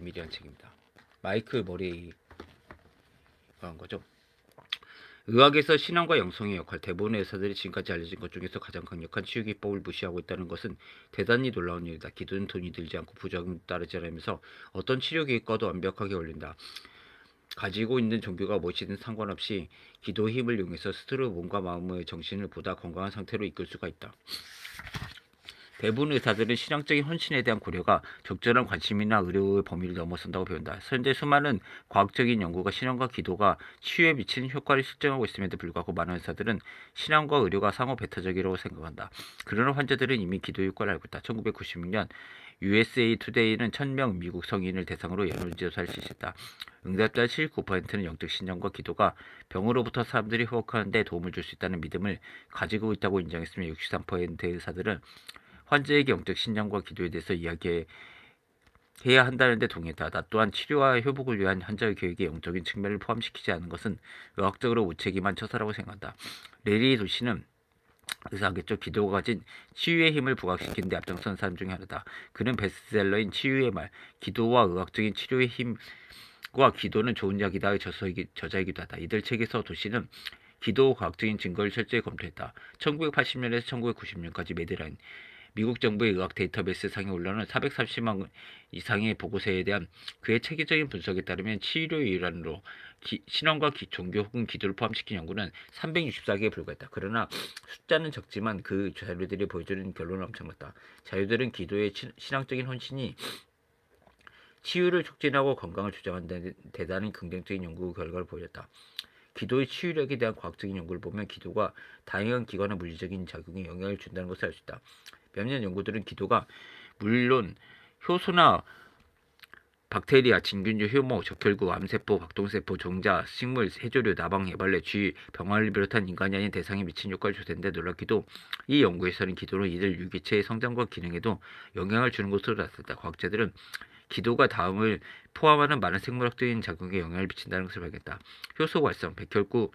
미리한 책입니다. 마이크 머레이가 한 거죠. 의학에서 신앙과 영성의 역할, 대부분의 의사들이 지금까지 알려진 것 중에서 가장 강력한 치유 기법을 무시하고 있다는 것은 대단히 놀라운 일이다. 기도는 돈이 들지 않고 부작용 따르지 않으면서 어떤 치료 기법과도 완벽하게 어울린다. 가지고 있는 종교가 무엇이든 상관없이 기도의 힘을 이용해서 스스로 몸과 마음의 정신을 보다 건강한 상태로 이끌 수가 있다. 대부분 의사들은 신앙적인 헌신에 대한 고려가 적절한 관심이나 의료의 범위를 넘어선다고 배운다. 현재 수많은 과학적인 연구가 신앙과 기도가 치유에 미치는 효과를 실증하고 있음에도 불구하고 많은 의사들은 신앙과 의료가 상호 배타적이라고 생각한다. 그러나 환자들은 이미 기도의 효과를 알고 있다. 1996년 USA 투데이는 1000명 미국 성인을 대상으로 연구조사를 실시했다. 응답자 79%는 영적 신앙과 기도가 병으로부터 사람들이 회복하는 데 도움을 줄 수 있다는 믿음을 가지고 있다고 인정했으며 63%의 의사들은 환자에게 영적 신앙과 기도에 대해서 이야기해야 한다는데 동의했다. 나 또한 치료와 회복을 위한 환자의 계획에 영적인 측면을 포함시키지 않은 것은 의학적으로 무책임한 처사라고 생각한다. 레리 도시는 의사겠죠. 기도가 가진 치유의 힘을 부각시키는 데 앞장선 사람 중에 하나다. 그는 베스트셀러인 치유의 말, 기도와 의학적인 치료의 힘과 기도는 좋은 약이다의 저자이기도 하다. 이들 책에서 도시는 기도 과학적인 증거를 철저히 검토했다. 1980년에서 1990년까지 메드라인 미국 정부의 의학 데이터베이스 상에 올라오는 430만 이상의 보고서에 대한 그의 체계적인 분석에 따르면 치료의 일환으로 기, 신앙과 기, 종교 혹은 기도를 포함시킨 연구는 364개에 불과했다. 그러나 숫자는 적지만 그 자료들이 보여주는 결론은 엄청났다. 자료들은 기도의 치, 신앙적인 헌신이 치유를 촉진하고 건강을 조장한다는 대단히 긍정적인 연구 결과를 보였다. 기도의 치유력에 대한 과학적인 연구를 보면 기도가 다양한 기관의 물리적인 작용에 영향을 준다는 것을 알 수 있다. 몇몇 연구들은 기도가 물론 효소나 박테리아, 진균류, 효모, 적혈구, 암세포, 박동세포, 종자, 식물, 해조류, 나방, 애벌레, 쥐, 병아리를 비롯한 인간이 아닌 대상에 미친 효과를 줬는데 놀랍기도 이 연구에서는 기도는 이들 유기체의 성장과 기능에도 영향을 주는 것으로 나타났다. 과학자들은 기도가 다음을 포함하는 많은 생물학적인 작용에 영향을 미친다는 것을 발견했다. 효소 활성, 백혈구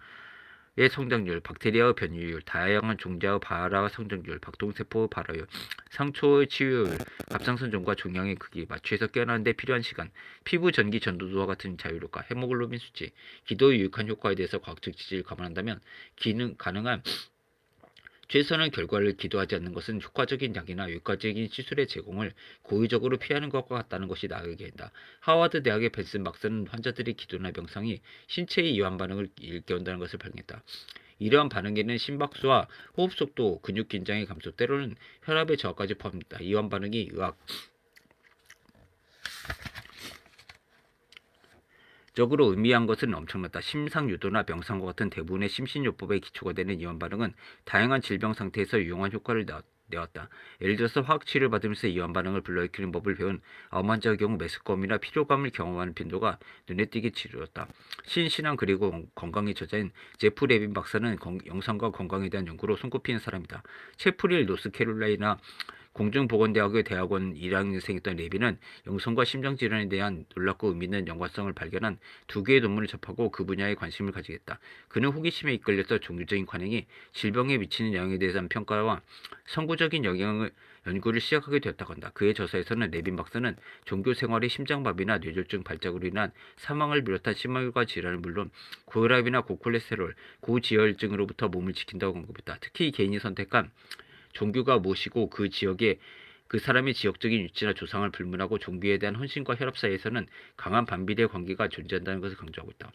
의 성장률, 박테리아의 변이율, 다양한 종자의 발화 성장률, 박동세포의 발화율, 상초의 치유율, 갑상선종과 종양의 크기, 마취에서 깨어나는 데 필요한 시간, 피부 전기 전도도와 같은 자유효과, 헤모글로빈 수치, 기도의 유익한 효과에 대해서 과학적 지지를 감안한다면 기능 가능한 최선의 결과를 기도하지 않는 것은 효과적인 약이나 효과적인 시술의 제공을 고의적으로 피하는 것과 같다는 것이 나에게 한다. 하와드 대학의 벤슨 박사는 환자들의 기도나 명상이 신체의 이완 반응을 일깨운다는 것을 발견했다. 이러한 반응에는 심박수와 호흡 속도, 근육 긴장의 감소, 때로는 혈압의 저하까지 포함된다. 이완 반응이 의학 적으로 의미한 것은 엄청났다. 심상 유도나 명상과 같은 대부분의 심신요법의 기초가 되는 이완 반응은 다양한 질병 상태에서 유용한 효과를 내왔다. 예를 들어서 화학 치료를 받으면서 이완 반응을 불러일으키는 법을 배운 암 환자의 경우 메스꺼움이나 피로감을 경험하는 빈도가 눈에 띄게 치료였다. 신신앙 그리고 건강의 저자인 제프 레빈 박사는 건, 영상과 건강에 대한 연구로 손꼽히는 사람이다. 체프릴 노스캐롤라이나 공중보건대학의 대학원 1학년생이었던 레비는 영성과 심장질환에 대한 놀랍고 의미 있는 연관성을 발견한 두 개의 논문을 접하고 그 분야에 관심을 가지겠다. 그는 호기심에 이끌려서 종교적인 관행이 질병에 미치는 영향에 대한 평가와 선구적인 영향을 연구를 시작하게 되었다고 한다. 그의 저서에서는 레빈 박사는 종교 생활의 심장마비나 뇌졸중 발작으로 인한 사망을 비롯한 심혈관 질환은 물론 고혈압이나 고콜레스테롤, 고지혈증으로부터 몸을 지킨다고 언급했다. 특히 개인이 선택한 종교가 무엇이고 그 지역에 그 사람의 지역적인 위치나 조상을 불문하고 종교에 대한 헌신과 혈압 사이에서는 강한 반비례 관계가 존재한다는 것을 강조하고 있다.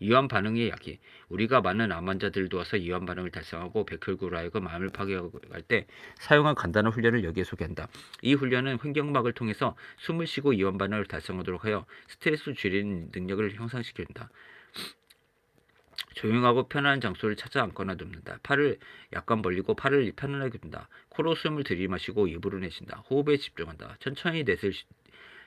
이완 반응의 약이 우리가 많은 암 환자들을 도와서 이완 반응을 달성하고 백혈구로 하여금 암을 파괴할 때 사용한 간단한 훈련을 여기에 소개한다. 이 훈련은 횡격막을 통해서 숨을 쉬고 이완 반응을 달성하도록 하여 스트레스를 줄이는 능력을 형성시킨다. 조용하고 편안한 장소를 찾아 앉거나 눕는다. 팔을 약간 벌리고 팔을 편안하게 둔다. 코로 숨을 들이마시고 입으로 내쉰다. 호흡에 집중한다. 천천히 넷을 쉬,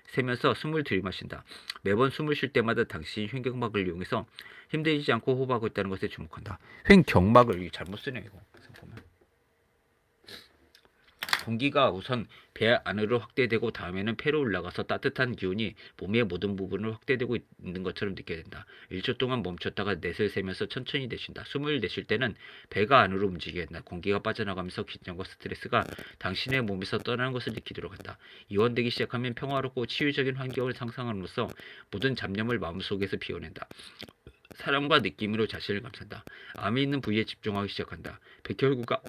세면서 숨을 들이마신다. 매번 숨을 쉴 때마다 당신이 횡격막을 이용해서 힘들지 않고 호흡하고 있다는 것에 주목한다. 횡격막을 잘못 쓰네 이거. 공기가 우선 배 안으로 확대되고 다음에는 폐로 올라가서 따뜻한 기운이 몸의 모든 부분을 확대되고 있는 것처럼 느껴야 된다. 1초 동안 멈췄다가 넷을 세면서 천천히 내쉰다. 숨을 내쉴 때는 배가 안으로 움직여야 한다. 공기가 빠져나가면서 긴장과 스트레스가 당신의 몸에서 떠나는 것을 느끼도록 한다. 이완되기 시작하면 평화롭고 치유적인 환경을 상상함으로써 모든 잡념을 마음속에서 비워낸다. 사랑과 느낌으로 자신을 감싼다. 암이 있는 부위에 집중하기 시작한다. 백혈구가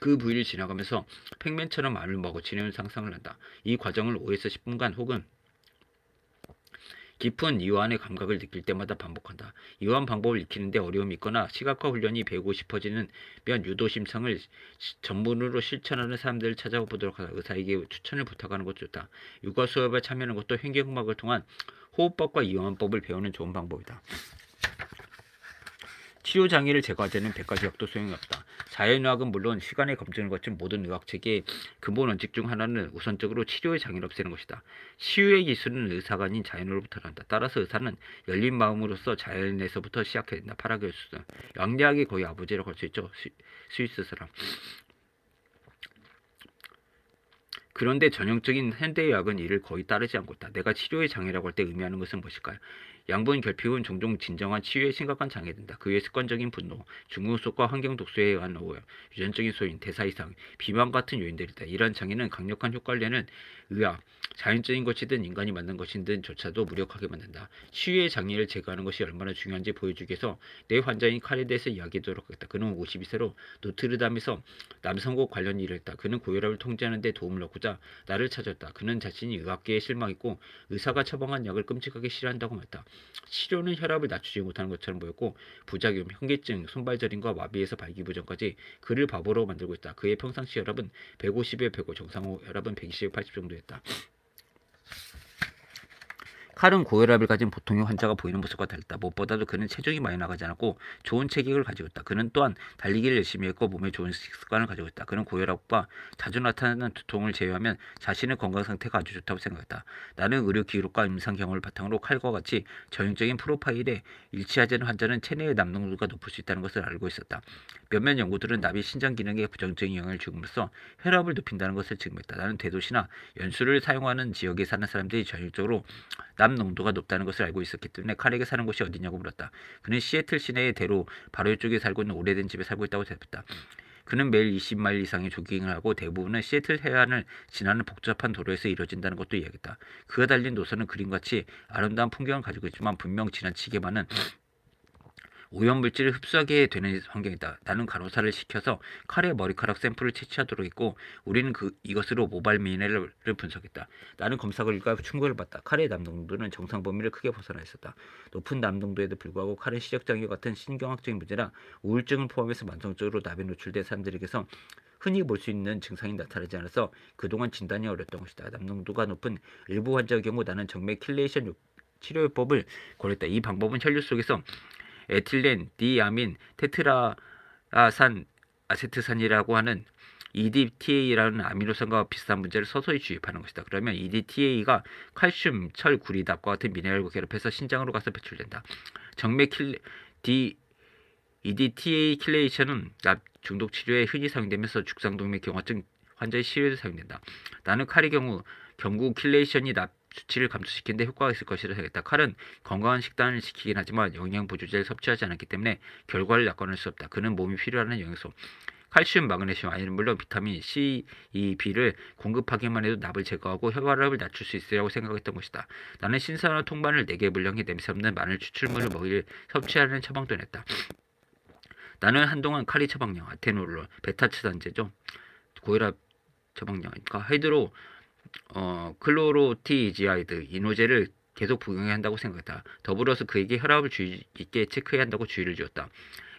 그 부위를 지나가면서 팽맨처럼 암을 먹어치는 상상을 한다. 이 과정을 5에서 10분간 혹은 깊은 이완의 감각을 느낄 때마다 반복한다. 이완 방법을 익히는데 어려움이 있거나 시각화 훈련이 배우고 싶어지는 면 유도 심상을 시- 전문으로 실천하는 사람들을 찾아보도록 하다. 의사에게 추천을 부탁하는 것도 좋다. 육아 수업에 참여하는 것도 횡격음악을 통한 호흡법과 이완법을 배우는 좋은 방법이다. 치료 장애를 제거하자는 100가지 약도 소용이 없다. 자연의학은 물론 시간의 검증을 거친 모든 의학 체계의 근본 원칙 중 하나는 우선적으로 치료의 장애를 없애는 것이다. 치유의 기술은 의사가 아닌 자연으로부터 난다. 따라서 의사는 열린 마음으로서 자연에서부터 시작해야 된다. 파라게우스. 양대학의 거의 아버지라고 할 수 있죠. 스, 스위스 사람. 그런데 전형적인 현대의학은 이를 거의 따르지 않고 있다. 내가 치료의 장애라고 할 때 의미하는 것은 무엇일까요? 양분 결핍은 종종 진정한 치유에 심각한 장애가 된다. 그외 습관적인 분노, 중후속과 환경 독소에 의한 오염, 유전적인 소인, 대사 이상, 비만 같은 요인들이다. 이러한 장애는 강력한 효과를 내는 의학, 자연적인 것이든 인간이 만든 것이든조차도 무력하게 만든다. 치유의 장애를 제거하는 것이 얼마나 중요한지 보여주기 위해서 내 환자인 칼에 대해서 이야기하도록 하겠다. 그는 52세로 노트르담에서 남성국 관련 일을 했다. 그는 고혈압을 통제하는 데 도움을 얻고자 나를 찾았다. 그는 자신이 의학계에 실망했고 의사가 처방한 약을 끔찍하게 싫어한다고 말했다. 치료는 혈압을 낮추지 못하는 것처럼 보였고 부작용, 현기증, 손발저림과 마비에서 발기부전까지 그를 바보로 만들고 있다. 그의 평상시 혈압은 150에 105, 정상 혈압은 120에 80 정도였다. 칼은 고혈압을 가진 보통의 환자가 보이는 모습과 달랐다. 무엇보다도 그는 체중이 많이 나가지 않았고 좋은 체격을 가지고 있다. 그는 또한 달리기를 열심히 했고 몸에 좋은 습관을 가지고 있다. 그는 고혈압과 자주 나타나는 두통을 제외하면 자신의 건강 상태가 아주 좋다고 생각했다. 나는 의료 기록과 임상 경험을 바탕으로 칼과 같이 전형적인 프로파일에 일치하지 않은 환자는 체내의 남농도가 높을 수 있다는 것을 알고 있었다. 몇몇 연구들은 납이 신장 기능에 부정적인 영향을 주므로써 혈압을 높인다는 것을 증명했다. 나는 대도시나 연수를 사용하는 지역에 사는 사람들이 전형적으로 남 농도가 높다는 것을 알고 있었기 때문에 칼에게 사는 곳이 어디냐고 물었다. 그는 시애틀 시내의 대로 바로 이쪽에 살고 있는 오래된 집에 살고 있다고 대답했다. 그는 매일 20마일 이상의 조깅을 하고 대부분은 시애틀 해안을 지나는 복잡한 도로에서 이루어진다는 것도 이야기했다. 그가 달린 노선은 그림같이 아름다운 풍경을 가지고 있지만 분명 지나치게만은 오염물질을 흡수하게 되는 환경이다. 나는 간호사를 시켜서 칼의 머리카락 샘플을 채취하도록 했고 우리는 그 이것으로 모발 미네랄을 분석했다. 나는 검사 결과 충고를 받다. 칼의 남동도는 정상 범위를 크게 벗어나 있었다. 높은 남동도에도 불구하고 칼은 시력장애 같은 신경학적인 문제나 우울증을 포함해서 만성적으로 납에 노출된 사람들에게서 흔히 볼 수 있는 증상이 나타나지 않아서 그동안 진단이 어렵던 것이다. 남농도가 높은 일부 환자의 경우 나는 정맥 킬레이션 요- 치료요법을 고렸다. 이 방법은 혈류 속에서 에틸렌, 디아민, 테트라산 아세트산이라고 하는 EDTA라는 아미노산과 비슷한 문제를 서서히 주입하는 것이다. 그러면 EDTA가 칼슘, 철, 구리, 납과 같은 미네랄과 결합해서 신장으로 가서 배출된다. 정맥 킬 D EDTA 킬레이션은 납 중독 치료에 흔히 사용되면서 죽상동맥 경화증 환자의 치료에도 사용된다. 나는 칼의 경우 경구 킬레이션이 납 수치를 감소시키는데 효과가 있을 것이라 생각했다. 칼은 건강한 식단을 지키긴 하지만 영양 보조제를 섭취하지 않았기 때문에 결과를 낙관할 수 없다. 그는 몸이 필요하는 영양소 칼슘, 마그네슘, 아니는 물론 비타민 C, E, B를 공급하기만 해도 납을 제거하고 혈압을 낮출 수 있으라고 생각했던 것이다. 나는 신선한 통마늘 4개 분량의 냄새 없는 마늘 추출물을 먹일 섭취하는 처방도 냈다. 나는 한동안 카리 처방량, 아테놀, 베타치단제죠. 고혈압 처방량, 그러니까 헤드로 어, 클로로티지아이드 이노제를 계속 복용해야 한다고 생각했다. 더불어서 그에게 혈압을 주의 있게 체크해야 한다고 주의를 주었다.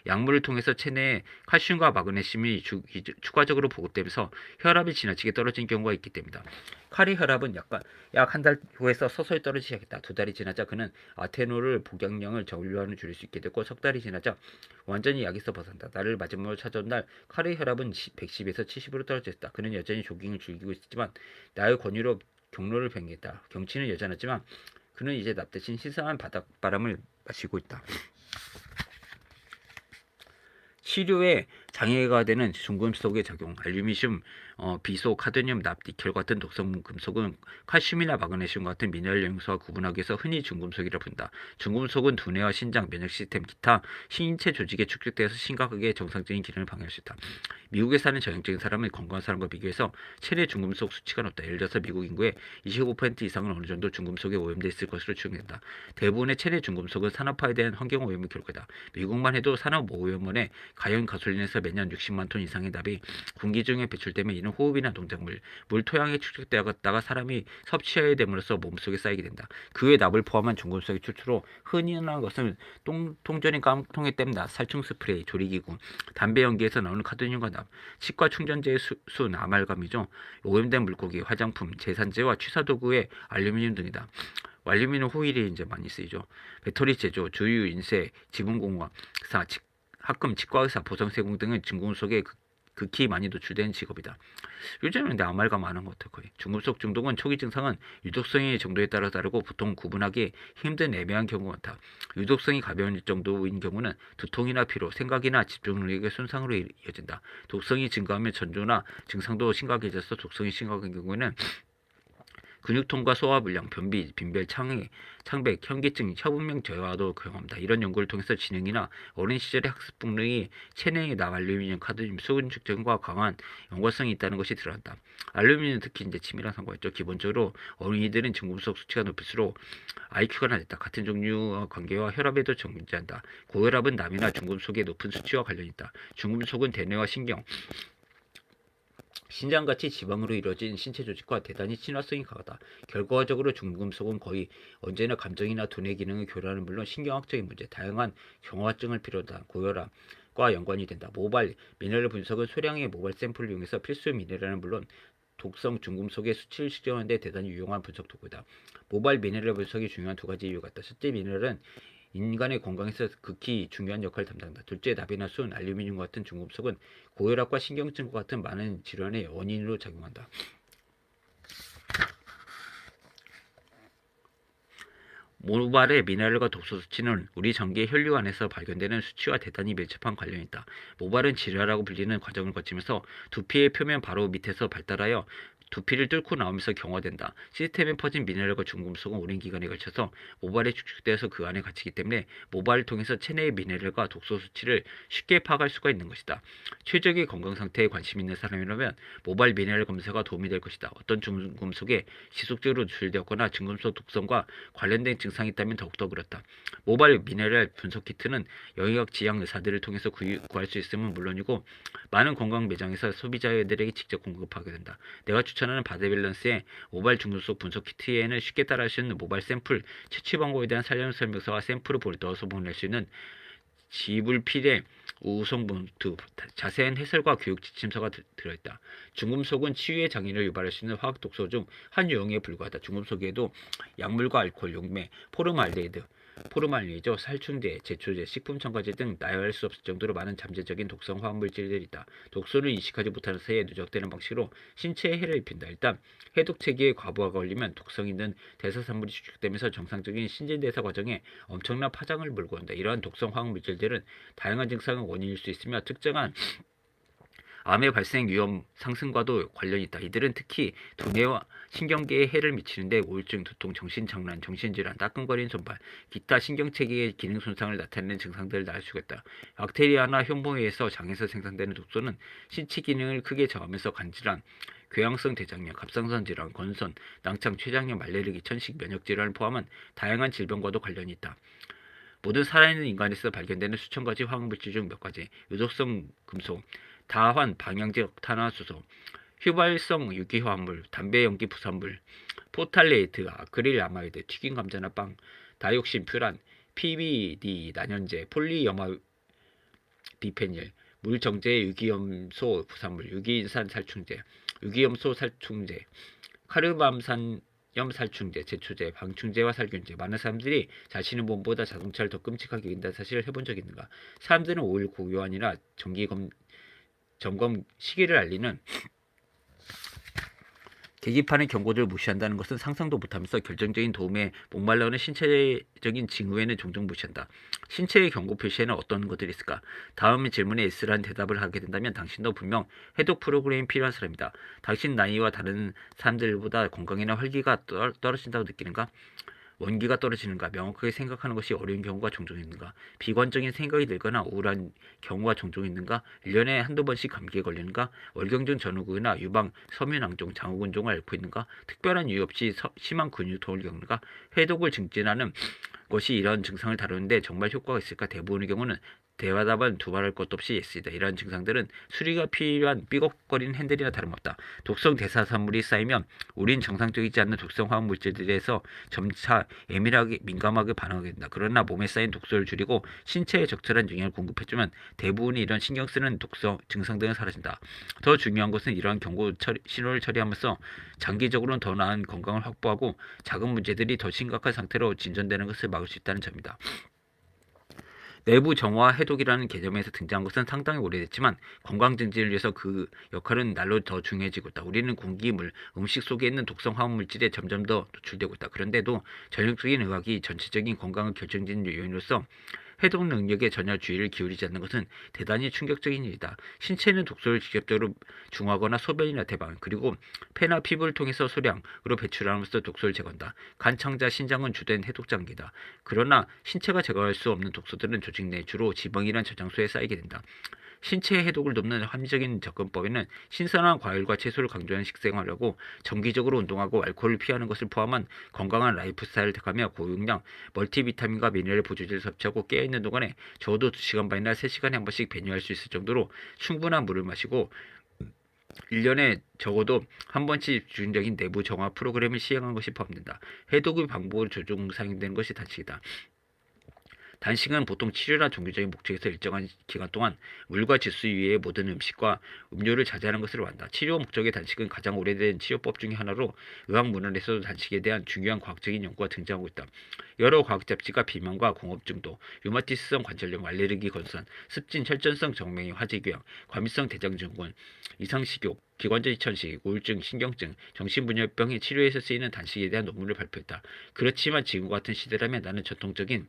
약물을 통해서 체내에 칼슘과 마그네슘이 주- 이- 추가적으로 보급되면서 혈압이 지나치게 떨어진 경우가 있기 때문이다. 칼의 혈압은 약간 약 한 달 후에서 서서히 떨어지기 시작했다. 두 달이 지나자 그는 아테놀을 복용량을 전류하는 줄일 수 있게 됐고 석 달이 지나자 완전히 약에서 벗어난다. 나를 마지막으로 찾아온 날 칼의 혈압은 110에서 70으로 떨어졌다. 그는 여전히 조깅을 즐기고 있었지만 나의 권유로 경로를 변경했다. 경치는 여전하지만 그는 이제 납 대신 신선한 바닷바람을 마시고 있다. 치료에 장애가 되는 중금속의 작용, 알루미늄, 어, 비소, 카드뮴, 납, 니켈 같은 독성 금속은 칼슘이나 마그네슘 같은 미네랄元素와 구분하기 위해서 흔히 중금속이라 부른다. 중금속은 두뇌와 신장, 면역 시스템, 기타 신체 조직에 축적되어서 심각하게 정상적인 기능을 방해할 수 있다. 미국에 사는 전형적인 사람은 건강한 사람과 비교해서 체내 중금속 수치가 높다. 예를 들어서 미국 인구의 25% 이상은 어느 정도 중금속에 오염돼 있을 것으로 추정된다. 대부분의 체내 중금속은 산업화에 대한 환경 오염의 결과다. 미국만 해도 산업 오염원의 가연 가솔린에서 매년 60만 톤 이상의 납이 공기 중에 배출되면 이는 호흡이나 농작물, 물 토양에 축적되었다가 사람이 섭취하게 됨으로써 몸속에 쌓이게 된다. 그외 납을 포함한 중금속의 출처로 흔히 흔한 것은 똥, 통조림 깡통에 뗀다, 살충 스프레이, 조리기구, 담배 연기에서 나오는 카드뮴과 납, 치과 충전재의 수, 순, 아말감이죠. 오염된 물고기, 화장품, 제산제와 취사도구의 알루미늄 등이다. 알루미늄 호일이 이제 많이 쓰이죠. 배터리 제조, 주유, 인쇄, 지분공학사, 치- 학금, 치과의사, 보성세공 등은 중금속에 극- 극히 많이 노출된 직업이다. 요즘은 근데 아말감 많은 것 같아요. 거의. 중금속 중독은 초기 증상은 유독성의 정도에 따라 다르고 보통 구분하기 힘든 애매한 경우가 많다. 유독성이 가벼운 정도인 경우는 두통이나 피로, 생각이나 집중력의 손상으로 이- 이어진다. 독성이 증가하면 전조나 증상도 심각해져서 독성이 심각한 경우에는 근육통과 소화불량, 변비, 빈혈, 창해, 창백, 현기증, 혀분명 저하도 경험한다. 이런 연구를 통해서 진행이나 어린 시절의 학습 폭력이 체내에 나 알루미늄, 카드뮴, 수분 축적과 강한 연관성이 있다는 것이 드러난다. 알루미늄은 특히 이제 치매랑 상관있죠. 기본적으로 어린이들은 중금속 수치가 높을수록 IQ가 낮다. 같은 종류와 관계와 혈압에도 존재한다. 고혈압은 남이나 중금속의 높은 수치와 관련이 있다. 중금속은 대뇌와 신경, 신장같이 지방으로 이루어진 신체 조직과 대단히 친화성이 강하다. 결과적으로 중금속은 거의 언제나 감정이나 두뇌 기능의 교란은 물론 신경학적인 문제, 다양한 경화증을 비롯한 고혈압 과 연관이 된다. 모발 미네랄 분석은 소량의 모발 샘플을 이용해서 필수 미네랄은 물론 독성 중금속의 수치를 측정하는 데 대단히 유용한 분석 도구다. 모발 미네랄 분석이 중요한 두 가지 이유가 있다. 첫째 미네랄은 인간의 건강에서 극히 중요한 역할을 담당한다. 둘째, 납이나 순, 알루미늄 같은 중금속은 고혈압과 신경증과 같은 많은 질환의 원인으로 작용한다. 모발의 미네랄과 독소 수치는 우리 전기의 혈류 안에서 발견되는 수치와 대단히 밀접한 관련이 있다. 모발은 질화라고 불리는 과정을 거치면서 두피의 표면 바로 밑에서 발달하여 두피를 뚫고 나오면서 경화된다. 시스템에 퍼진 미네랄과 중금속은 오랜 기간에 걸쳐서 모발에 축적되어서 그 안에 갇히기 때문에 모발을 통해서 체내의 미네랄과 독소 수치를 쉽게 파악할 수가 있는 것이다. 최적의 건강 상태에 관심 있는 사람이라면 모발 미네랄 검사가 도움이 될 것이다. 어떤 중금속에 지속적으로 노출되었거나 중금속 독성과 관련된 증상이 있다면 더욱더 그렇다. 모발 미네랄 분석 키트는 영역 지향 의사들을 통해서 구할 수 있음은 물론이고 많은 건강 매장에서 소비자들에게 직접 공급하게 된다. 내가 추천 하는 바디밸런스의 모발 중금속 분석 키트에는 쉽게 따라할 수 있는 모발 샘플 채취 방법에 대한 살려 설명서와 샘플을 볼 넣어서 보낼 수 있는 지불필의 우성분 두 자세한 해설과 교육 지침서가 들- 들어있다. 중금속은 치유의 장애를 유발할 수 있는 화학 독소 중 한 유형에 불과하다. 중금속에도 약물과 알코올, 용매, 포름알데히드, 포름알리죠, 살충제, 제초제, 식품 첨가제 등 나열할 수 없을 정도로 많은 잠재적인 독성 화학 물질들이 있다. 독소를 인식하지 못하는 사이에 누적되는 방식으로 신체에 해를 입힌다. 일단 해독 체계에 과부하가 걸리면 독성 있는 대사산물이 축적되면서 정상적인 신진대사 과정에 엄청난 파장을 몰고 온다. 이러한 독성 화학 물질들은 다양한 증상의 원인일 수 있으며 특정한 암의 발생 위험 상승과도 관련이 있다. 이들은 특히 두뇌와 신경계에 해를 미치는데 우울증, 두통, 정신장난, 정신질환, 따끔거리는 손발, 기타 신경체계의 기능 손상을 나타내는 증상들을 낳을 수가 있다. 박테리아나 의해서 장에서 생산되는 독소는 신체 기능을 크게 저하면서 간질환, 궤양성 대장염, 갑상선 질환, 건선, 낭창, 췌장염, 말레르기, 천식, 면역 질환을 포함한 다양한 질병과도 관련이 있다. 모든 살아있는 인간에서 발견되는 수천 가지 화학물질 중 몇 가지, 유독성 금속, 다환, 방향제, 탄화수소, 휘발성 유기화합물, 담배 연기 부산물, 포탈레이트, 아크릴 아마이드, 튀긴 감자나 빵, 다이옥신 퓨란, PBD 난연제, 폴리염화 비페닐, 물정제 유기염소 부산물, 유기인산 살충제, 유기염소 살충제, 카르밤산 염 살충제, 제초제, 방충제와 살균제. 많은 사람들이 자신의 몸보다 자동차를 더 끔찍하게 여긴다는 사실을 해본 적이 있는가? 사람들은 오일 고요한이나 정기 검, 점검 시기를 알리는 계기판의 경고를 무시한다는 것은 상상도 못하면서 결정적인 도움에 목말라오는 신체적인 징후에는 종종 무시한다. 신체의 경고 표시에는 어떤 것들이 있을까? 다음 질문에 S라는 대답을 하게 된다면 당신도 분명 해독 프로그램이 필요한 사람이다. 당신 나이와 다른 사람들보다 건강이나 활기가 떨- 떨어진다고 느끼는가? 원기가 떨어지는가? 명확하게 생각하는 것이 어려운 경우가 종종 있는가? 비관적인 생각이 들거나 우울한 경우가 종종 있는가? 1년에 한두 번씩 감기에 걸리는가? 월경증 전후구나 유방, 섬유낭종, 장후군종을 앓고 있는가? 특별한 이유 없이 서- 심한 근육통을 겪는가? 해독을 증진하는 것이 이런 증상을 다루는데 정말 효과가 있을까? 대부분의 경우는 대화답은 두말할 것도 없이 예스이다. 이러한 증상들은 수리가 필요한 삐걱거리는 핸들이나 다름없다. 독성 대사산물이 쌓이면 우린 정상적이지 않는 독성 화학 물질들에서 점차 예민하게 민감하게 반응하게 된다. 그러나 몸에 쌓인 독소를 줄이고 신체에 적절한 영양을 공급해주면 대부분이 이런 신경 쓰는 독성 증상들은 사라진다. 더 중요한 것은 이러한 경고 처리, 신호를 처리하면서 장기적으로는 더 나은 건강을 확보하고 작은 문제들이 더 심각한 상태로 진전되는 것을 막을 수 있다는 점이다. 내부 정화 해독이라는 개념에서 등장한 것은 상당히 오래됐지만 건강 증진을 위해서 그 역할은 날로 더 중요해지고 있다. 우리는 공기, 물, 음식 속에 있는 독성 화학 물질에 점점 더 노출되고 있다. 그런데도 전형적인 의학이 전체적인 건강을 결정짓는 요인으로서 해독 능력에 전혀 주의를 기울이지 않는 것은 대단히 충격적인 일이다. 신체는 독소를 직접적으로 중화하거나 소변이나 대방 그리고 폐나 피부를 통해서 소량으로 배출함으로써 독소를 제거한다. 간, 창자, 신장은 주된 해독 장기다. 그러나 신체가 제거할 수 없는 독소들은 조직 내 주로 지방이란 저장소에 쌓이게 된다. 신체 해독을 돕는 합리적인 접근법에는 신선한 과일과 채소를 강조하는 식생활하고 정기적으로 운동하고 알코올을 피하는 것을 포함한 건강한 라이프 스타일을 택하며 고용량 멀티비타민과 미네랄 보조제를 섭취하고 깨어있는 동안에 적어도 2시간 반이나 3시간에 한 번씩 배뇨할 수 있을 정도로 충분한 물을 마시고 1년에 적어도 한 번씩 주기적인 내부 정화 프로그램을 시행하는 것이 포함된다. 해독의 방법으로 조종 상행되는 것이 단식이다. 단식은 보통 치료나 종교적인 목적에서 일정한 기간 동안 물과 지수 이외의 모든 음식과 음료를 자제하는 것을 말한다. 치료 목적의 단식은 가장 오래된 치료법 중의 하나로 의학 문헌에서도 단식에 대한 중요한 과학적인 연구가 등장하고 있다. 여러 과학 잡지가 비만과 공업증도, 류마티스성 관절염, 알레르기 건산, 습진, 혈전성 정맥류, 화재교양, 과민성 대장증후군, 이상식욕, 기관지 천식, 우울증, 신경증, 정신분열병의 치료에서 쓰이는 단식에 대한 논문을 발표했다. 그렇지만 지금과 같은 시대라면 나는 전통적인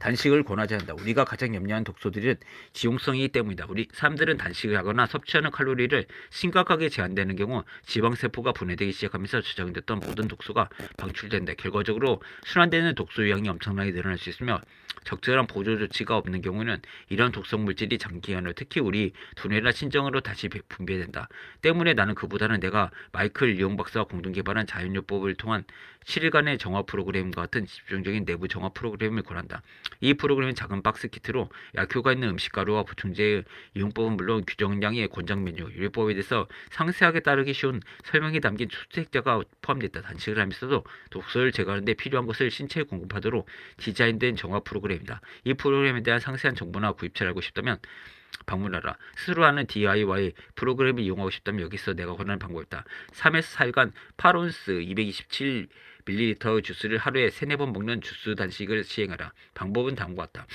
단식을 권하지 않는다. 우리가 가장 염려하는 독소들은 지용성이기 때문이다. 우리 사람들은 단식을 하거나 섭취하는 칼로리를 심각하게 제한되는 경우 지방세포가 분해되기 시작하면서 저장됐던 모든 독소가 방출된다. 결과적으로 순환되는 독소 유형이 엄청나게 늘어날 수 있으며 적절한 보조 조치가 없는 경우는 이런 독성 물질이 장기간으로 특히 우리 두뇌나 신장으로 다시 배- 분비된다. 때문에 나는 그보다는 내가 마이클 리옹 박사와 공동 개발한 자연요법을 통한 7일간의 정화 프로그램과 같은 집중적인 내부 정화 프로그램을 권한다. 이 프로그램은 작은 박스 키트로 약효가 있는 음식가루와 보충제의 이용법은 물론 규정량의 권장 메뉴, 요리법에 대해서 상세하게 따르기 쉬운 설명이 담긴 수색자가 포함됐다. 단식을 하면서도 독소를 제거하는 데 필요한 것을 신체에 공급하도록 디자인된 정화 프로그램 이다. 이 프로그램에 대한 상세한 정보나 구입처를 알고 싶다면 방문하라. 스스로 하는 DIY 프로그램을 이용하고 싶다면 여기서 내가 권하는 방법이 있다. 3에서 4일간 8온스 227ml 주스를 하루에 3, 4번 먹는 주스 단식을 시행하라. 방법은 다음과 같다.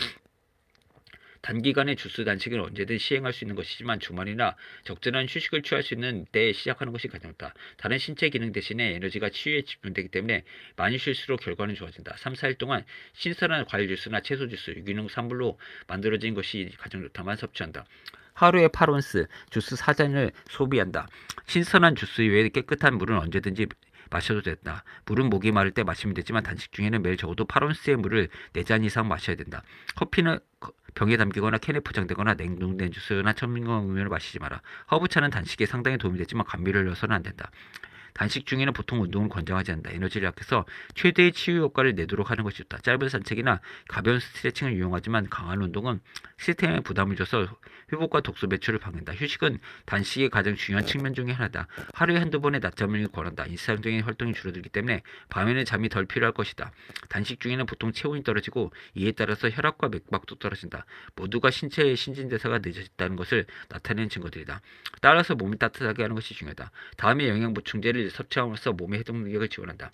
단기간의 주스 단식은 언제든 시행할 수 있는 것이지만 주말이나 적절한 휴식을 취할 수 있는 때에 시작하는 것이 가장 좋다. 다른 신체 기능 대신에 에너지가 치유에 집중되기 때문에 많이 쉴수록 결과는 좋아진다. 3, 4일 동안 신선한 과일 주스나 채소 주스, 유기농 산물로 만들어진 것이 가장 좋다만 섭취한다. 하루에 8온스 주스 4잔을 소비한다. 신선한 주스 외에 깨끗한 물은 언제든지 마셔도 된다. 물은 목이 마를 때 마시면 되지만 단식 중에는 매일 적어도 8온스의 물을 4잔 이상 마셔야 된다. 커피는 커- 병에 담기거나 캔에 포장되거나 냉동된 주스나 첨가물 음료를 마시지 마라. 허브차는 단식에 상당히 도움이 되지만 감미를 넣어서는 안 된다. 단식 중에는 보통 운동을 권장하지 않는다. 에너지를 약해서 최대의 치유 효과를 내도록 하는 것이 좋다. 짧은 산책이나 가벼운 스트레칭을 이용하지만 강한 운동은 시스템에 부담을 줘서 회복과 독소 배출을 방해한다. 휴식은 단식의 가장 중요한 측면 중에 하나다. 하루에 한두 번의 낮잠을 권한다. 일상적인 활동이 줄어들기 때문에 밤에는 잠이 덜 필요할 것이다. 단식 중에는 보통 체온이 떨어지고 이에 따라서 혈압과 맥박도 떨어진다. 모두가 신체의 신진대사가 늦어졌다는 것을 나타내는 증거들이다. 따라서 몸이 따뜻하게 하는 것이 중요하다. 다음에 영양 보충제를 섭취함으로써 몸의 해독 능력을 지원한다.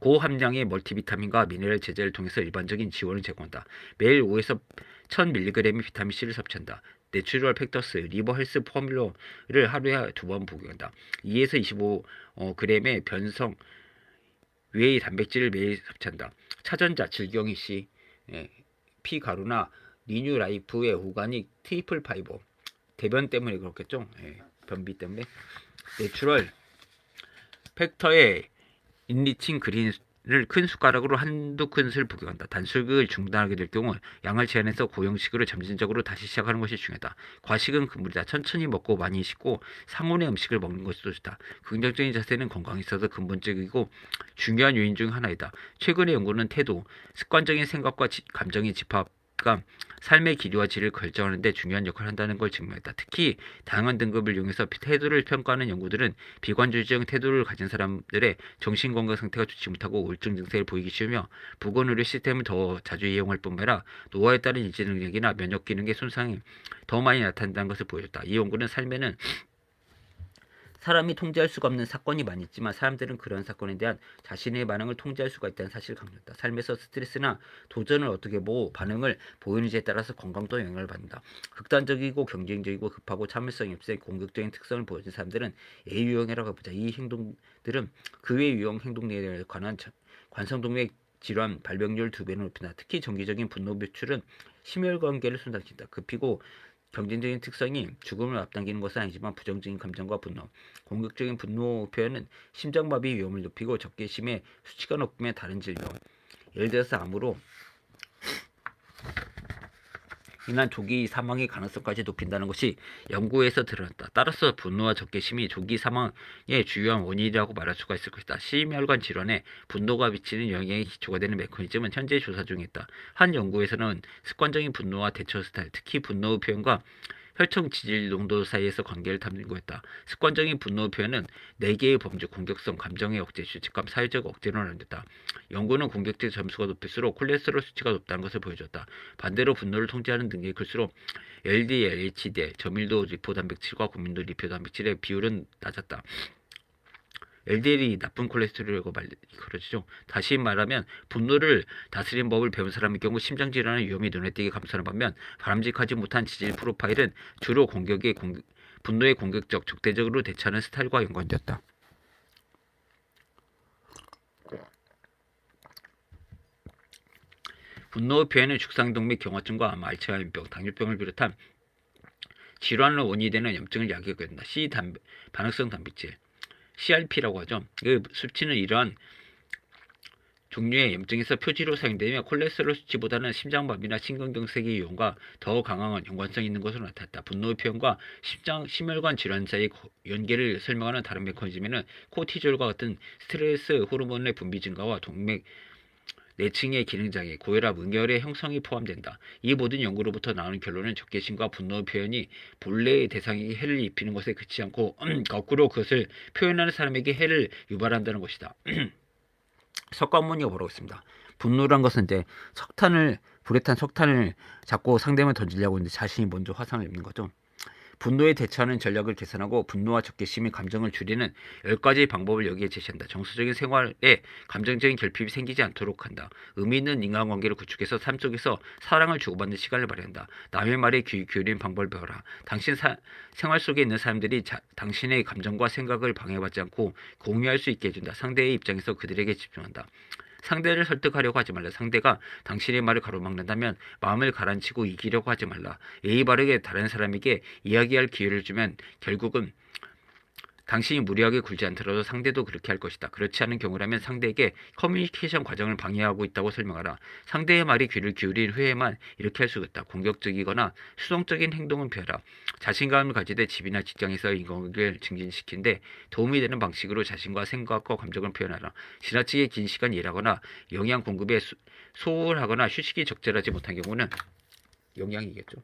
고함량의 멀티비타민과 미네랄 제제를 통해서 일반적인 지원을 제공한다. 매일 5에서 1000mg의 비타민C를 섭취한다. 내추럴 팩터스 리버 헬스 포뮬러를 하루에 두 번 복용한다. 2에서 25 어, 변성 외의 단백질을 매일 섭취한다. 차전자 질경이 씨, 예, 피 가루나 리뉴 라이프의 오가닉 트리플 파이버 대변 때문에 그렇겠죠. 예, 변비 때문에 내추럴 팩터의 인리칭 그린을 큰 숟가락으로 한두 큰술 복용한다. 단술을 중단하게 될 경우 양을 제한해서 고형식으로 점진적으로 다시 시작하는 것이 중요하다. 과식은 금물이다. 천천히 먹고 많이 씻고 상온의 음식을 먹는 것이 더 좋다. 긍정적인 자세는 건강에 있어서 근본적이고 중요한 요인 중 하나이다. 최근의 연구는 태도, 습관적인 생각과 지- 감정의 집합 과 삶의 길이와 질을 결정하는 데 중요한 역할을 한다는 걸 증명했다. 특히 다양한 등급을 이용해서 태도를 평가하는 연구들은 비관주의적 태도를 가진 사람들의 정신건강 상태가 좋지 못하고 우울증 증세를 보이기 쉬우며 보건의료 시스템을 더 자주 이용할 뿐만 아니라 노화에 따른 인지 능력이나 면역 기능의 손상이 더 많이 나타난다는 것을 보여줬다. 이 연구는 삶에는 사람이 통제할 수가 없는 사건이 많이 있지만 사람들은 그런 사건에 대한 자신의 반응을 통제할 수가 있다는 사실을 강조했다. 삶에서 스트레스나 도전을 어떻게 보고 반응을 보이는지에 따라서 건강도 영향을 받는다. 극단적이고 경쟁적이고 급하고 참을성이 없어 공격적인 특성을 보여준 사람들은 A 유형이라고 해보자. 이 행동들은 그 외 유형 행동에 관한 자- 관성동맥 질환 발병률 두 배는 높인다. 특히 정기적인 분노 배출은 심혈관계를 손상시킨다. 급히고 경쟁적인 특성이 죽음을 앞당기는 것은 아니지만 부정적인 감정과 분노, 공격적인 분노 표현은 심장마비 위험을 높이고 적개심의 수치가 높으면 다른 질병, 예를 들어서 암으로 인한 조기 사망의 가능성까지 높인다는 것이 연구에서 드러났다. 따라서 분노와 적개심이 조기 사망의 주요한 원인이라고 말할 수가 있을 것이다. 심혈관 질환에 분노가 미치는 영향이 기초가 되는 메커니즘은 현재 조사 중에 있다. 한 연구에서는 습관적인 분노와 대처 스타일, 특히 분노 표현과 혈청 지질 농도 사이에서 관계를 탐구했다. 습관적인 분노 표현은 4개의 범주, 공격성, 감정의 억제, 죄책감, 사회적 억제로 나뉘었다. 연구는 공격적 점수가 높을수록 콜레스테롤 수치가 높다는 것을 보여줬다. 반대로 분노를 통제하는 능력이 클수록 LDL, HDL, 저밀도 리포 단백질과 고밀도 리포 단백질의 비율은 낮았다. LDL이 나쁜 콜레스테롤이라고 말 그러죠. 다시 말하면 분노를 다스리는 법을 배운 사람의 경우 심장 질환의 위험이 눈에 띄게 감소하는 반면 바람직하지 못한 지질 프로파일은 주로 공격의 공격, 분노에 공격적, 적대적으로 대처하는 스타일과 연관되었다. 분노 표현은 죽상동 및 경화증과 암, 알츠하이머병, 당뇨병을 비롯한 질환의 원인이 되는 염증을 야기하게 된다. C 단 반응성 단백질 CRP라고 하죠. 그 수치는 이러한 종류의 염증에서 표지로 사용되며 콜레스테롤 수치보다는 심장마비나 심근경색의 이용과 더 강한 연관성이 있는 것으로 나타났다. 분노 표현과 심장 심혈관 질환 사이의 고- 연계를 설명하는 다른 메커니즘에는 코티졸과 같은 스트레스 호르몬의 분비 증가와 동맥 내층의 기능장애, 고혈압, 응혈의 형성이 포함된다. 이 모든 연구로부터 나오는 결론은 적개심과 분노 표현이 본래의 대상에게 해를 입히는 것에 그치지 않고 거꾸로 그것을 표현하는 사람에게 해를 유발한다는 것이다. 석관문이가 뭐라고 했습니다. 분노란 것은 이제 석탄을 불에 탄 석탄을 잡고 상대방을 던지려고 하는데 자신이 먼저 화상을 입는 거죠. 분노에 대처하는 전략을 계산하고 분노와 적개심의 감정을 줄이는 열 가지 방법을 여기에 제시한다. 정서적인 생활에 감정적인 결핍이 생기지 않도록 한다. 의미 있는 인간관계를 구축해서 삶 속에서 사랑을 주고받는 시간을 마련한다. 남의 말에 귀 기울이는 방법을 배워라. 당신 사- 생활 속에 있는 사람들이 자- 당신의 감정과 생각을 방해받지 않고 공유할 수 있게 해준다. 상대의 입장에서 그들에게 집중한다. 상대를 설득하려고 하지 말라. 상대가 당신의 말을 가로막는다면 마음을 가라앉히고 이기려고 하지 말라. 예의 바르게 다른 사람에게 이야기할 기회를 주면 결국은 당신이 무리하게 굴지 않더라도 상대도 그렇게 할 것이다. 그렇지 않은 경우라면 상대에게 커뮤니케이션 과정을 방해하고 있다고 설명하라. 상대의 말이 귀를 기울인 후에만 이렇게 할 수 있다. 공격적이거나 수동적인 행동은 피하라. 자신감을 가지되 집이나 직장에서 인간관계를 증진시키는데 도움이 되는 방식으로 자신과 생각과 감정을 표현하라. 지나치게 긴 시간 일하거나 영양 공급에 수- 소홀하거나 휴식이 적절하지 못한 경우는 영양이겠죠.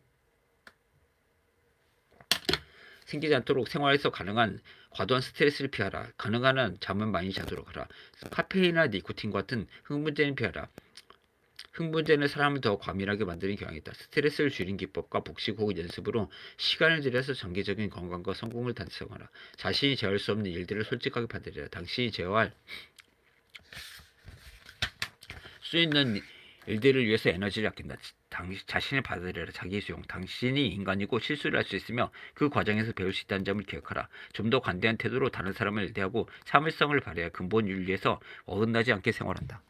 생기지 않도록 생활에서 가능한 과도한 스트레스를 피하라. 가능한 한 잠은 많이 자도록 하라. 카페인이나 니코틴 같은 흥분제는 피하라. 흥분제는 사람을 더 과민하게 만드는 경향이 있다. 스트레스를 줄인 기법과 복식 혹은 연습으로 시간을 들여서 장기적인 건강과 성공을 달성하라. 자신이 제어할 수 없는 일들을 솔직하게 받아들여라. 당신이 제어할 수 있는 일들을 위해서 에너지를 아낀다. 당, 자신을 받아들여라. 자기 수용. 당신이 인간이고 실수를 할 수 있으며 그 과정에서 배울 수 있다는 점을 기억하라. 좀 더 관대한 태도로 다른 사람을 대하고 참을성을 발휘해 근본 윤리에서 어긋나지 않게 생활한다.